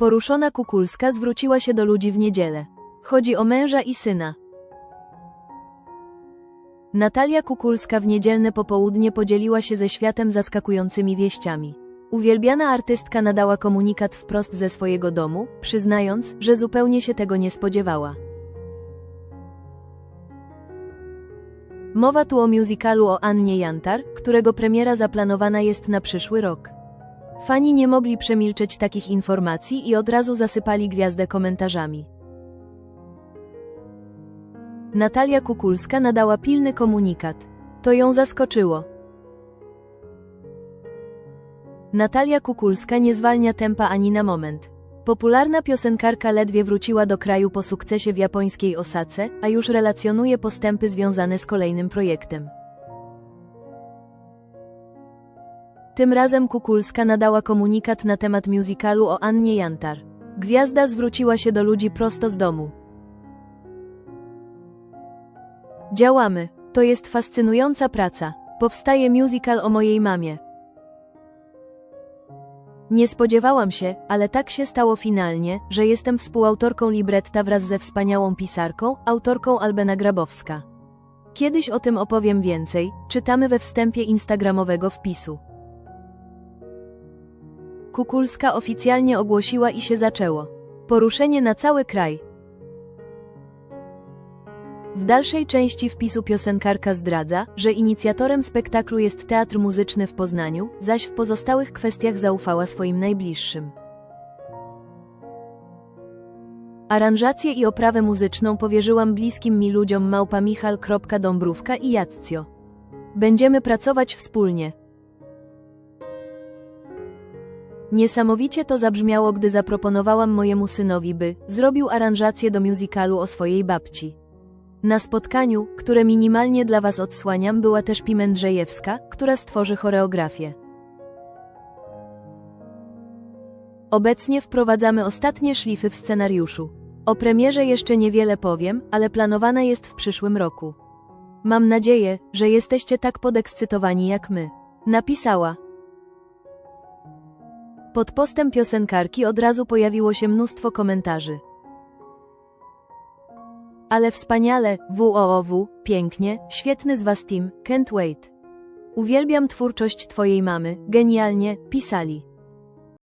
Poruszona Kukulska zwróciła się do ludzi w niedzielę. Chodzi o męża i syna. Natalia Kukulska w niedzielne popołudnie podzieliła się ze światem zaskakującymi wieściami. Uwielbiana artystka nadała komunikat wprost ze swojego domu, przyznając, że zupełnie się tego nie spodziewała. Mowa tu o musicalu o Annie Jantar, którego premiera zaplanowana jest na przyszły rok. Fani nie mogli przemilczeć takich informacji i od razu zasypali gwiazdę komentarzami. Natalia Kukulska nadała pilny komunikat. To ją zaskoczyło. Natalia Kukulska nie zwalnia tempa ani na moment. Popularna piosenkarka ledwie wróciła do kraju po sukcesie w japońskiej Osace, a już relacjonuje postępy związane z kolejnym projektem. Tym razem Kukulska nadała komunikat na temat musicalu o Annie Jantar. Gwiazda zwróciła się do ludzi prosto z domu. Działamy. To jest fascynująca praca. Powstaje musical o mojej mamie. Nie spodziewałam się, ale tak się stało finalnie, że jestem współautorką libretta wraz ze wspaniałą pisarką, autorką Albena Grabowska. Kiedyś o tym opowiem więcej, czytamy we wstępie instagramowego wpisu. Kukulska oficjalnie ogłosiła i się zaczęło. Poruszenie na cały kraj. W dalszej części wpisu piosenkarka zdradza, że inicjatorem spektaklu jest Teatr Muzyczny w Poznaniu, zaś w pozostałych kwestiach zaufała swoim najbliższym. Aranżację i oprawę muzyczną powierzyłam bliskim mi ludziom małpa Michal.Dąbrówka i Jaccio. Będziemy pracować wspólnie. Niesamowicie to zabrzmiało, gdy zaproponowałam mojemu synowi, by zrobił aranżację do musicalu o swojej babci. Na spotkaniu, które minimalnie dla Was odsłaniam, była też Pimędrzejewska, która stworzy choreografię. Obecnie wprowadzamy ostatnie szlify w scenariuszu. O premierze jeszcze niewiele powiem, ale planowana jest w przyszłym roku. Mam nadzieję, że jesteście tak podekscytowani jak my. Napisała. Pod postem piosenkarki od razu pojawiło się mnóstwo komentarzy. Ale wspaniale, WOOW, pięknie, świetny z was team, can't wait. Uwielbiam twórczość twojej mamy, genialnie, pisali.